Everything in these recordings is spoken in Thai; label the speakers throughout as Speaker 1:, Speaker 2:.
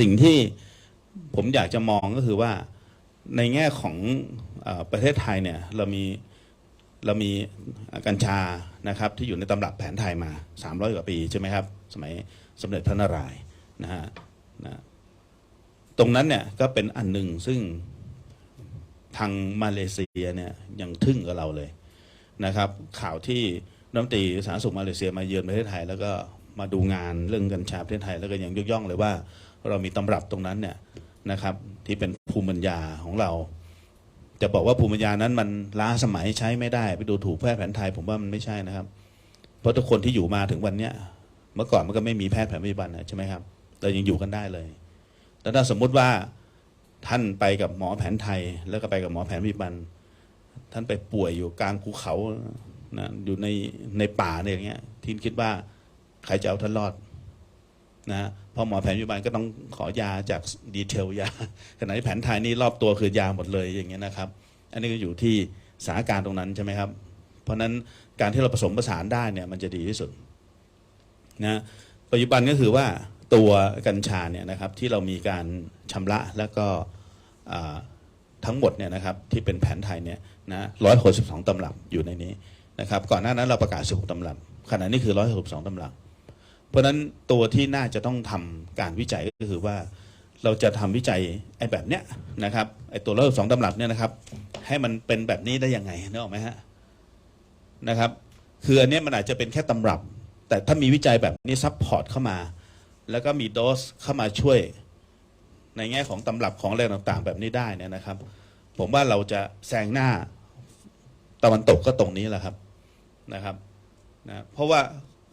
Speaker 1: สิ่งที่ผมอยากจะมองก็คือว่าในแง่ของอประเทศไทยเนี่ยเรามีเรามีกัญชานะครับที่อยู่ในตำรับแผนไทยมา 300 กว่าปีใช่ไหมครับ สมัยสมเด็จพระนารายณ์นะฮะนะตรงนั้นเนี่ยก็เป็นอันหนึ่งซึ่งทางมาเลเซียเนี่ยยังทึ่งกับเราเลยนะครับ ข่าวที่รัฐมนตรีสาธารณสุขมาเลเซียมาเยือนประเทศไทย แล้วก็มาดูงานเรื่องกัญชาประเทศไทยแล้วก็ยังยกย่องเลยว่า เรามีตำรับตรงนั้นเนี่ยนะครับ ที่เป็นภูมิปัญญาของเรา จะบอกว่าภูมิปัญญานั้นมันล้าสมัยใช้ไม่ได้ ไปดูถูกแพทย์แผนไทย ผมว่ามันไม่ใช่นะครับ เพราะทุกคนที่อยู่มาถึงวันเนี้ยเมื่อก่อนมันก็ไม่มีแพทย์แผนปัจจุบันนะใช่ไหมครับเรายังอยู่กันได้เลยแต่ถ้าสมมุติว่าท่านไปกับหมอแผนไทย แล้วก็ไปกับหมอแผนปัจจุบัน ท่านไปป่วยอยู่กลางภูเขานะอยู่ในในป่าเนี่ยอย่างเงี้ยทีนคิดว่าใครจะเอาท่านรอดนะ อหมอแผนปัจจุบันก็ต้องขอยาจากดีเทลยาขณะที่แผนไทยนี่รอบตัวคือยาหมดเลยอย่างเงี้ยนะครับ อันนี้ก็อยู่ที่สถานการณ์ตรงนั้นใช่ไหมครับ เพราะฉะนั้นการที่เราผสมผสานได้เนี่ยมันจะดีที่สุดนะปัจจุบันก็คือว่าตัวกัญชาเนี่ยนะครับที่เรามีการชำระแล้วก็ทั้งหมดเนี่ยนะครับที่เป็นแผนไทยเนี่ยนะร้อยหกสิบสองตำรับอยู่ในนี้นะครับก่อนหน้านั้นเราประกาศสิบหกตำรับขณะนี้คือร้อยหกสิบสองตำรับ เพราะนั้นตัวที่น่าจะต้องทำการวิจัยก็คือว่า เราจะทำวิจัยไอ้แบบเนี้ยนะครับไอ้ตัวร้อยสองตำรับเนี่ยนะครับ ให้มันเป็นแบบนี้ได้ยังไงนึกออกไหมฮะนะครับ คืออันเนี้ยมันอาจจะเป็นแค่ตำรับ แต่ถ้ามีวิจัยแบบนี้ซับพอร์ตเข้ามา แล้วก็มีโดสเข้ามาช่วย ในแง่ของตำรับของอะไรต่างๆ แบบนี้ได้เนี่ยนะครับ ผมว่าเราจะแซงหน้าตะวันตกก็ตรงนี้แหละครับนะครับนะเพราะว่า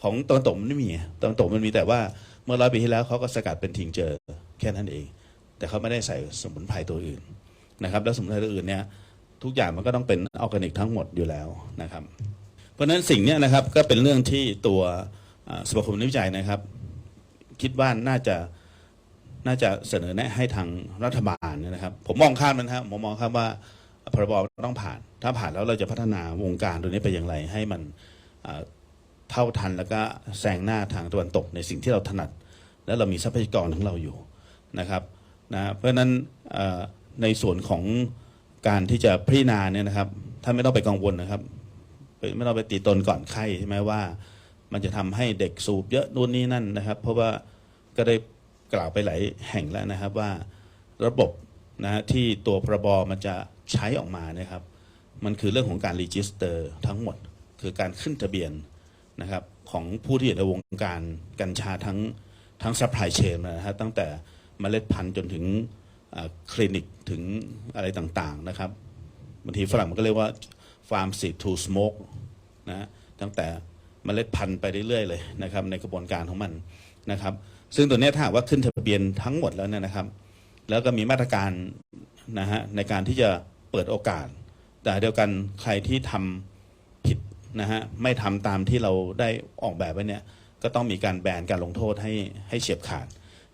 Speaker 1: ของตะวันตกมันไม่มีตะวันตกมันมีแต่ว่าเมื่อร้อยปีที่แล้วเขาก็สกัดเป็นทิงเจอแค่นั้นเอง แต่เขาไม่ได้ใส่สมุนไพรตัวอื่นนะครับ แล้วสมุนไพรตัวอื่นเนี่ยทุกอย่างมันก็ต้องเป็นออร์แกนิกทั้งหมดอยู่แล้วนะครับ เพราะฉะนั้นสิ่งนี้นะครับก็เป็นเรื่องที่ตัวสมาคมนักวิจัยนะครับ คิดว่าน่าจะน่าจะเสนอแนะให้ทางรัฐบาลนะครับ ผมมองข้ามมันะครับผมมองข้ามว่าพรบต้องผ่าน ถ้าผ่านแล้วเราจะพัฒนาวงการตัวนี้ไปอย่างไรให้มัน เท่าทันแล้วก็แซงหน้าทางตะวันตกในสิ่งที่เราถนัด และเรามีทรัพยากรของเราอยู่นะครับนะเพราะฉะนั้นในส่วนของการที่จะพิจารณาเนี่ยนะครับท่านไม่ต้องไปกังวลนะครับ ไม่ต้องไปตีตนก่อนไข้ใช่ไหมว่า มันจะทำให้เด็กสูบเยอะนู่นนี่นั่นนะครับ เพราะว่าก็ได้กล่าวไปหลายแห่งแล้วนะครับว่าระบบนะที่ตัวพรบมันจะใช้ออกมานะครับ มันคือเรื่องของการรีจิสเตอร์ทั้งหมด คือการขึ้นทะเบียน นะครับของผู้ที่อยู่ในวงการกัญชาทั้งทั้งซัพพลายเชนนะฮะตั้งแต่เมล็ดพันธุ์จนถึงคลินิกถึงอะไรต่างๆนะครับบางทีฝรั่งมันก็เรียกว่า farm seed to smoke นะตั้งแต่เมล็ดพันธุ์ไปเรื่อยๆเลยนะครับในกระบวนการของมันนะครับ ซึ่งตัวนี้ถ้าหากว่าขึ้นทะเบียนทั้งหมดแล้วเนี่ยนะครับ แล้วก็มีมาตรการนะฮะในการที่จะเปิดโอกาส แต่เดียวกันใครที่ทำผิด นะฮะไม่ทำตามที่เราได้ออกแบบไว้เนี่ยก็ต้องมีการแบนการลงโทษให้ให้เฉียบขาด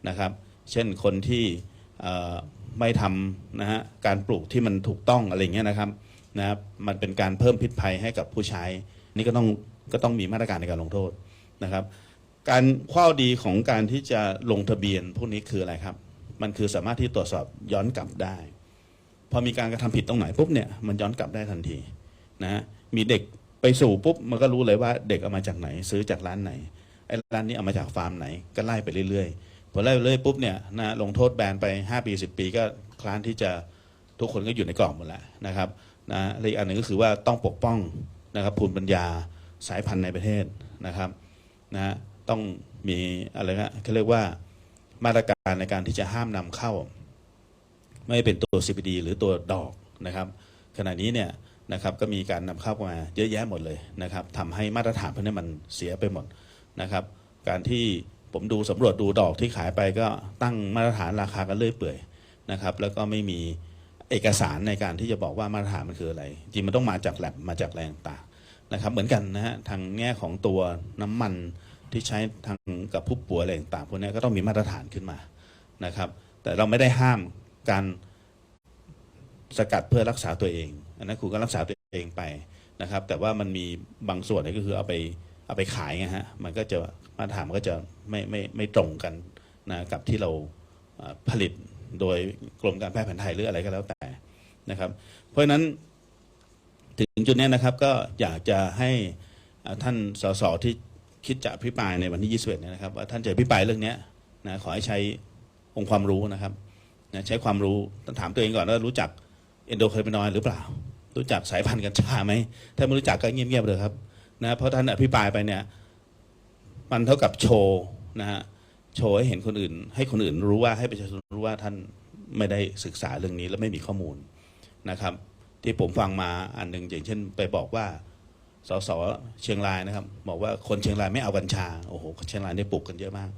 Speaker 1: นะครับ เช่นคนที่ไม่ทำนะฮะการปลูกที่มันถูกต้องอะไรเงี้ยนะครับนะครับมันเป็นการเพิ่มพิษภัยให้กับผู้ใช้ นี่ก็ต้องก็ต้องมีมาตรการในการลงโทษนะครับ การข้อดีของการที่จะลงทะเบียนพวกนี้คืออะไรครับ มันคือสามารถที่ตรวจสอบย้อนกลับได้ พอมีการกระทำผิดตรงไหนปุ๊บเนี่ยมันย้อนกลับได้ทันทีนะมีเด็ก ไปสู่ปุ๊บมันก็รู้เลยว่าเด็กเอามาจากไหน ซื้อจากร้านไหนไอ้ร้านนี้เอามาจากฟาร์มไหนก็ไล่ไปเรื่อยๆพอไล่ไปเรื่อยปุ๊บเนี่ยนะลงโทษแบนไป 5 ปี 10 ปีก็คลานที่จะทุกคนก็อยู่ในกล่องหมดแล้วนะครับนะและอีกอันหนึ่งก็คือว่าต้องปกป้องนะครับภูมิปัญญาสายพันธุ์ในประเทศนะครับนะต้องมีอะไรนะเขาเรียกว่ามาตรการในการที่จะห้ามนำเข้า ไม่เป็นตัว CBD หรือตัวดอกนะครับ ขณะนี้เนี่ย นะครับก็มีการนำเข้ามาเยอะแยะหมดเลยนะครับทำให้มาตรฐานพวกนี้มันเสียไปหมดนะครับ การที่ผมดูสำรวจดูดอกที่ขายไปก็ตั้งมาตรฐานราคากันเรื่อยเปื่อยนะครับแล้วก็ไม่มีเอกสารในการที่จะบอกว่ามาตรฐานมันคืออะไร จริงมันต้องมาจากแลบมาจากแรงต่างนะครับ เหมือนกันนะฮะทางแง่ของตัวน้ำมันที่ใช้ทางกับผู้ป่วยอะไรต่างพวกนี้ก็ต้องมีมาตรฐานขึ้นมานะครับ แต่เราไม่ได้ห้ามการสกัดเพื่อรักษาตัวเอง อันนั้นคุณก็รักษาตัวเองไปนะครับ แต่ว่ามันมีบางส่วนนี่ก็คือเอาไปเอาไปขายไงฮะมันก็จะมาตรฐานมันก็จะไม่ไม่ไม่ตรงกันนะกับที่เราผลิตโดยกรมการแพทย์แผนไทยหรืออะไรก็แล้วแต่นะครับ เพราะฉะนั้นถึงจุดนี้นะครับก็อยากจะให้ท่านสสที่คิดจะอภิปรายในวันที่ 21เนี่ยนะครับว่าท่านจะอภิปรายเรื่องนี้นะขอให้ใช้องค์ความรู้นะครับนะใช้ความรู้ต้องถามตัวเองก่อนว่ารู้จักเอนโดคาร์บินอยหรือเปล่า รู้จักสายพันธุ์กัญชาไหมถ้าไม่รู้จักก็เงียบๆเลยครับนะเพราะท่านอภิปรายไปเนี่ยมันเท่ากับโชว์นะฮะโชว์ให้เห็นคนอื่น ให้คนอื่นรู้ว่าให้ประชาชนรู้ว่าท่านไม่ได้ศึกษาเรื่องนี้และไม่มีข้อมูลนะครับ ที่ผมฟังมาอันหนึ่งอย่างเช่น ไปบอกว่าสสเชียงรายนะครับ บอกว่าคนเชียงรายไม่เอากัญชาโอ้โหเชียงรายได้ปลูกกันเยอะมาก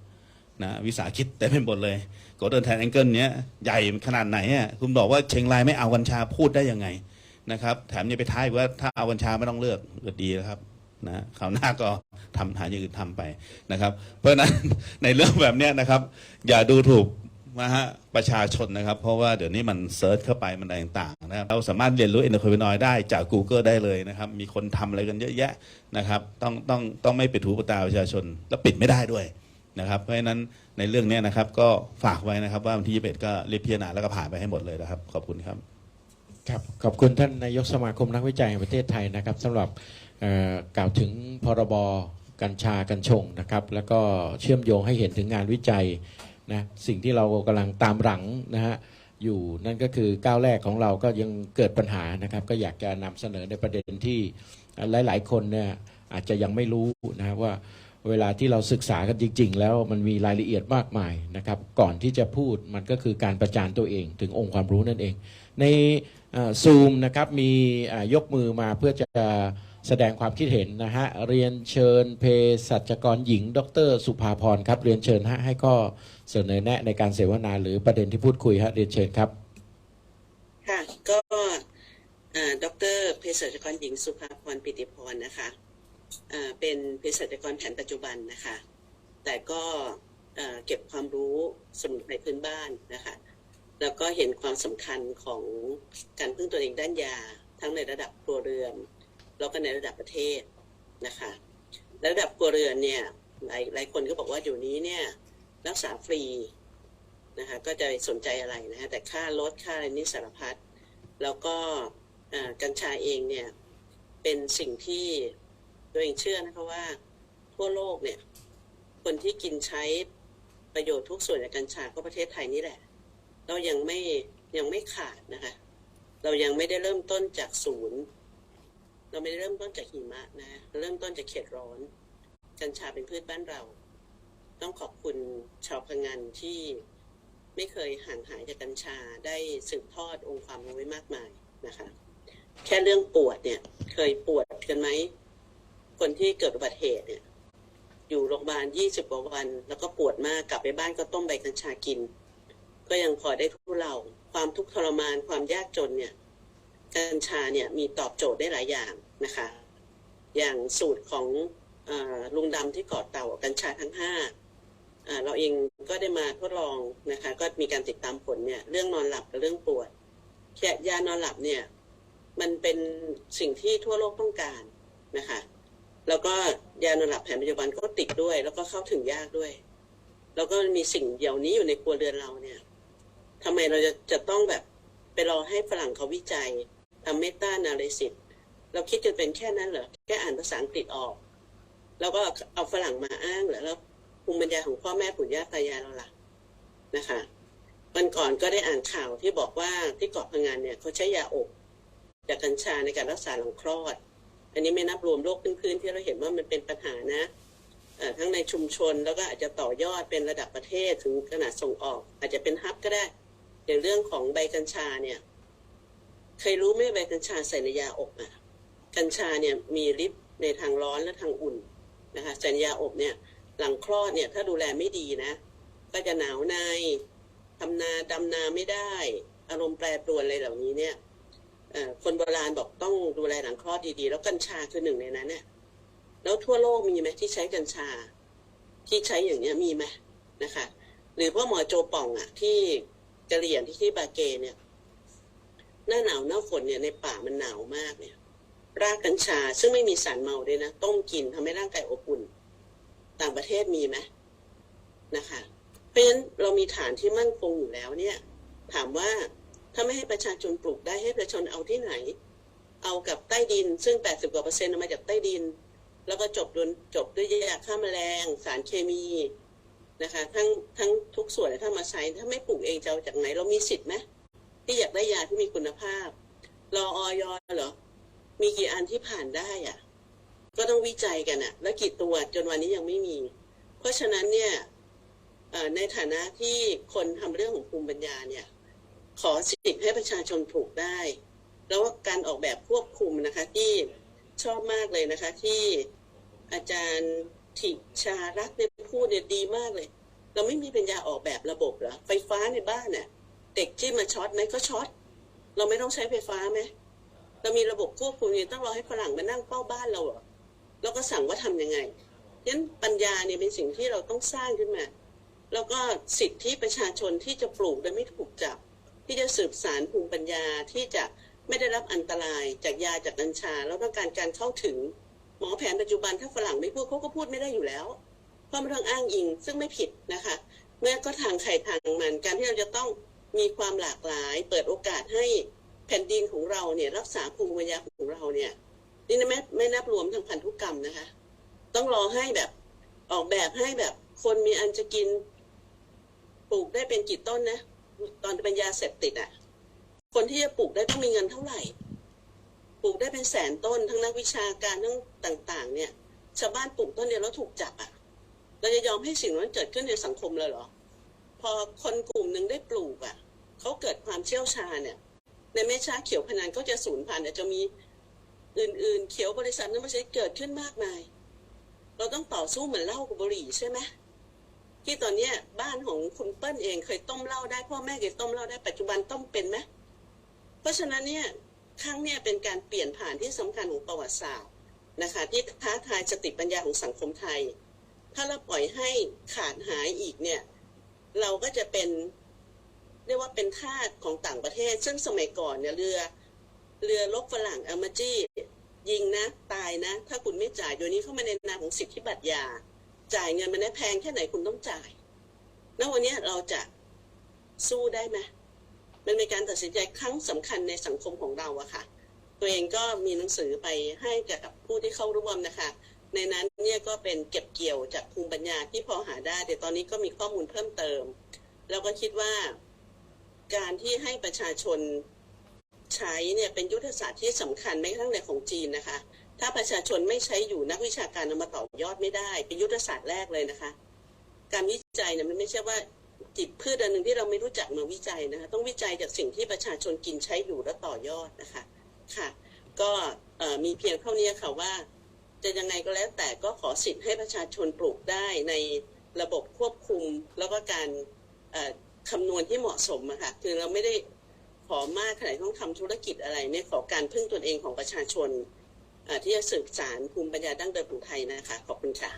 Speaker 1: นะวิสาหกิจเต็มไปหมดเลยกลเด้นแทนแองเกิลเนี้ยใหญ่ขนาดไหนอะคุณบอกว่าเชียงรายไม่เอากัญชาพูดได้ยังไง นะครับ แถมยังไปท้ายว่าถ้าเอากัญชาไม่ต้องเลือกก็ดีแล้วครับนะคราวหน้าก็ทำหาอย่างอื่นทำไปนะครับ เพราะฉะนั้นในเรื่องแบบนี้นะครับ อย่าดูถูกนะฮะประชาชนนะครับ เพราะว่าเดี๋ยวนี้มันเซิร์ชเข้าไปมันอะไรต่างๆนะครับเราสามารถเรียนรู้เอนโดคาร์บินอยได้จาก Google ได้เลยนะครับ มีคนทำอะไรกันเยอะแยะนะครับ ต้องต้องต้องไม่ปิดหูปิดตาประชาชน และปิดไม่ได้ด้วยนะครับ เพราะฉะนั้นในเรื่องนี้นะครับก็ฝากไว้นะครับว่าวันที่ 21 ก็รีบพิจารณาแล้วก็ผ่านไปให้หมดเลยนะครับ ขอบคุณครับ
Speaker 2: ครับขอบคุณท่านนายกสมาคมนักวิจัยแห่งประเทศไทยนะครับสำหรับกล่าวถึงพรบกัญชากัญชงนะครับ แล้วก็เชื่อมโยงให้เห็นถึงงานวิจัยนะสิ่งที่เรากำลังตามหลังนะฮะอยู่นั่นก็คือก้าวแรกของเราก็ยังเกิดปัญหานะครับ ก็อยากจะนำเสนอในประเด็นที่หลาย ๆ คนเนี่ยอาจจะยังไม่รู้นะว่าเวลาที่เราศึกษากันจริง ๆ แล้วมันมีรายละเอียดมากมายนะครับ ก่อนที่จะพูดมันก็คือการประจานตัวเองถึงองค์ความรู้นั่นเอง ใน ซูมนะครับมียกมือมาเพื่อจะแสดงความคิดเห็นนะฮะเรียนเชิญเภสัชกรหญิง ดร สุภาพรครับ เรียนเชิญฮะให้ข้อเสนอแนะในการเสวนาหรือประเด็นที่พูดคุยฮะเรียนเชิญครับ
Speaker 3: ค่ะ ก็อ่าดรเภสัชกรหญิง สุภาพรปิติพรนะคะเป็นเภสัชกรแผนปัจจุบันนะคะ แต่ก็เก็บความรู้สมุนไพรพื้นบ้านนะคะ แล้วก็เห็นความสำคัญของการพึ่งตัวเองด้านยา ทั้งในระดับครัวเรือนแล้วก็ในระดับประเทศนะคะระดับครัวเรือนเนี่ยหลายหลายคนก็บอกว่าอยู่นี้เนี่ยรักษาฟรีนะคะก็จะสนใจอะไรนะฮะแต่ค่ารถค่าอะไรนี่สารพัดแล้วก็กัญชาเองเนี่ยเป็นสิ่งที่ตัวเองเชื่อนะคะว่าทั่วโลกเนี่ยคนที่กินใช้ประโยชน์ทุกส่วนจากกัญชาก็ประเทศไทยนี่แหละ เรายังไม่ยังไม่ขาดนะคะ เรายังไม่ได้เริ่มต้นจากศูนย์ เราไม่ได้เริ่มต้นจากหิมะนะเริ่มต้นจากเขตร้อน กัญชาเป็นพืชบ้านเรา ต้องขอบคุณชาวพังงานที่ไม่เคยห่างหายจากกัญชาได้สืบทอดองค์ความรู้ไว้มากมายนะคะ แค่เรื่องปวดเนี่ย เคยปวดกันไหมคนที่เกิดอุบัติเหตุเนี่ย อยู่โรงพยาบาลยี่สิบกว่าวัน แล้วก็ปวดมากกลับไปบ้านก็ต้มใบกัญชากิน ก็ยังพอได้ทุเลาความทุกข์ทรมานความยากจนเนี่ยกัญชาเนี่ยมีตอบโจทย์ได้หลายอย่างนะคะ อย่างสูตรของอลุงดำที่เกาะเต่ากัญชาทั้งห้าอ่าเราเองก็ได้มาทดลองนะคะ ก็มีการติดตามผลเนี่ยเรื่องนอนหลับกับเรื่องปวดแค่ยานอนหลับเนี่ยมันเป็นสิ่งที่ทั่วโลกต้องการนะคะ แล้วก็ยานอนหลับแผนปัจจุบันก็ติดด้วย แล้วก็เข้าถึงยากด้วย แล้วก็มีสิ่งเดียวนี้อยู่ในครัวเรือนเราเนี่ย ทำไมเราจะจะต้องแบบไปรอให้ฝรั่งเขาวิจัยทำเมตานาลิซิสเราคิดกันเป็นแค่นั้นเหรอ แค่อ่านภาษาอังกฤษออก แล้วก็เอาฝรั่งมาอ้างเหรอ แล้วภูมิปัญญาของพ่อแม่ปู่ย่าตายายเราล่ะนะคะวันก่อนก็ได้อ่านข่าวที่บอกว่าที่เกาะพังงานเนี่ยเขาใช้ยาอบจากกัญชาในการรักษาหลังคลอด อันนี้ไม่นับรวมโรคพื้นๆที่เราเห็นว่ามันเป็นปัญหานะทั้งในชุมชนแล้วก็อาจจะต่อยอดเป็นระดับประเทศถึงขนาดส่งออก อาจจะเป็นฮับก็ได้ อย่างเรื่องของใบกัญชาเนี่ย เคยรู้ไหมใบกัญชาใส่ในยาอบอะกัญชาเนี่ยมีฤทธิ์ในทางร้อนและทางอุ่นนะคะใส่ในยาอบเนี่ย หลังคลอดเนี่ยถ้าดูแลไม่ดีนะ ก็จะหนาวในทำนาดำนาไม่ได้ อารมณ์แปรปรวนอะไรเหล่านี้เนี่ยคนโบราณบอกต้องดูแลหลังคลอดดีๆ แล้วกัญชาคือหนึ่งในนั้นเนี่ยแล้วทั่วโลกมีไหมที่ใช้กัญชา ที่ใช้อย่างเนี้ยมีไหมนะคะ หรือพ่อหมอโจป่องอะที่ กะเหรี่ยงที่ที่บาเกเนี่ย หน้าหนาวหน้าฝนเนี่ยในป่ามันหนาวมากเนี่ย รากกัญชาซึ่งไม่มีสารเมาด้วยนะ ต้มกินทำให้ร่างกายอบอุ่น ต่างประเทศมีไหมนะคะ เพราะฉะนั้นเรามีฐานที่มั่นคงอยู่แล้วเนี่ย ถามว่าถ้าไม่ให้ประชาชนปลูกได้ให้ประชาชนเอาที่ไหน เอากับใต้ดิน ซึ่ง 80กว่าเปอร์เซ็นต์มาจากใต้ดิน แล้วก็จบด้วยจบด้วยยาฆ่าแมลง สารเคมี นะคะทั้งทั้งทุกส่วนถ้ามาใช้ถ้าไม่ปลูกเองจะเอาจากไหน เรามีสิทธิ์ไหมที่อยากได้ยาที่มีคุณภาพรอออยเหรอมีกี่อันที่ผ่านได้อะก็ต้องวิจัยกันอะแล้วกี่ตัวจนวันนี้ยังไม่มี เพราะฉะนั้นเนี่ยในฐานะที่คนทำเรื่องของภูมิปัญญาเนี่ย ขอสิทธิ์ให้ประชาชนปลูกได้ แล้วว่าการออกแบบควบคุมนะคะที่ชอบมากเลยนะคะที่อาจารย์ ถิชารักเนี่ยพูดเนี่ยดีมากเลย เราไม่มีปัญญาออกแบบระบบหรอไฟฟ้าในบ้านเนี่ยเด็กที่มาช็อตไหมก็ช็อตเราไม่ต้องใช้ไฟฟ้าไหมเรามีระบบควบคุมเนี่ยต้องรอให้ฝรั่งมานั่งเป้าบ้านเราเหรอแล้วก็สั่งว่าทำยังไงฉะนั้นปัญญาเนี่ยเป็นสิ่งที่เราต้องสร้างขึ้นมา แล้วก็สิทธิประชาชนที่จะปลูกโดยไม่ถูกจับ ที่จะสืบสารภูมิปัญญาที่จะไม่ได้รับอันตรายจากยาจากกัญชา แล้วต้องการการเข้าถึง หมอแผนปัจจุบันถ้าฝรั่งไม่พูดเขาก็พูดไม่ได้อยู่แล้วเพราะมันต้องอ้างอิงซึ่งไม่ผิดนะคะเมื่อก็ทางใครทางมันการที่เราจะต้องมีความหลากหลาย เปิดโอกาสให้แผ่นดินของเราเนี่ยรักษาภูมิปัญญาของเราเนี่ยนี่ไม่ไม่นับรวมทางพันธุกรรมนะคะ ต้องรอให้แบบออกแบบให้แบบคนมีอันจะกินปลูกได้เป็นกี่ต้นนะ ตอนป็นยาเสพติดอะ คนที่จะปลูกได้ต้องมีเงินเท่าไหร่ ลูกได้เป็นแสนต้น ทั้งนักวิชาการทั้งต่าง ๆ เนี่ย ชาวบ้านปลูกต้นเดียวแล้วถูกจับอะ เราจะยอมให้สิ่งนั้นเกิดขึ้นในสังคมเลยเหรอ พอคนกลุ่มหนึ่งได้ปลูกอะเขาเกิดความเชี่ยวชาญเนี่ย ในแม่ช้าเขียวพนันก็จะสูญพันธุ์จะมีอื่น ๆ เขียวบริษัทนั้นบริษัทเกิดขึ้นมากมาย เราต้องต่อสู้เหมือนเหล้ากับบุหรี่ใช่ไหมที่ตอนเนี้ยบ้านของคุณเปิ้ลเองเคยต้มเหล้าได้พ่อแม่เคยต้มเหล้าได้ปัจจุบันต้มเป็นไหมเพราะฉะนั้นเนี่ย ครั้งเนี่ยเป็นการเปลี่ยนผ่านที่สำคัญของประวัติศาสตร์นะคะที่ท้าทายสติปัญญาของสังคมไทย ถ้าเราปล่อยให้ขาดหายอีกเนี่ยเราก็จะเป็นเรียกว่าเป็นทาสของต่างประเทศ ซึ่งสมัยก่อนเนี่ยเรือเรือลบฝรั่งเอามาจี้ยิงนะตายนะ ถ้าคุณไม่จ่ายโดยนี้เข้ามาในนามของสิทธิบัตรยา จ่ายเงินมันได้แพงแค่ไหนคุณต้องจ่าย แล้ววันนี้เราจะสู้ได้ไหม มันเป็นการตัดสินใจครั้งสำคัญในสังคมของเราอะค่ะ ตัวเองก็มีหนังสือไปให้กับผู้ที่เข้าร่วมนะคะ ในนั้นเนี่ยก็เป็นเก็บเกี่ยวจากภูมิปัญญาที่พอหาได้แต่ตอนนี้ก็มีข้อมูลเพิ่มเติม แล้วก็คิดว่าการที่ให้ประชาชนใช้เนี่ยเป็นยุทธศาสตร์ที่สำคัญไม่ทั่งในของจีนนะคะ ถ้าประชาชนไม่ใช้อยู่นักวิชาการเอามาต่อยอดไม่ได้ เป็นยุทธศาสตร์แรกเลยนะคะ การวิจัยเนี่ยมันไม่ใช่ว่า จิบพืชอันหนึ่งที่เราไม่รู้จักมาวิจัยนะคะต้องวิจัยจากสิ่งที่ประชาชนกินใช้อยู่แล้วต่อยอดนะคะค่ะ ก็มีเพียงเท่านี้ค่ะว่า จะยังไงก็แล้วแต่ก็ขอสิทธิ์ให้ประชาชนปลูกได้ในระบบควบคุมแล้วก็การคำนวณที่เหมาะสมอะค่ะคือเราไม่ได้ขอมากขนาดต้องทำธุรกิจอะไรเนี่ยขอการพึ่งตนเองของประชาชนที่จะสืบสารภูมิปัญญาดั้งเดิมของไทยนะคะขอบคุณค่ะ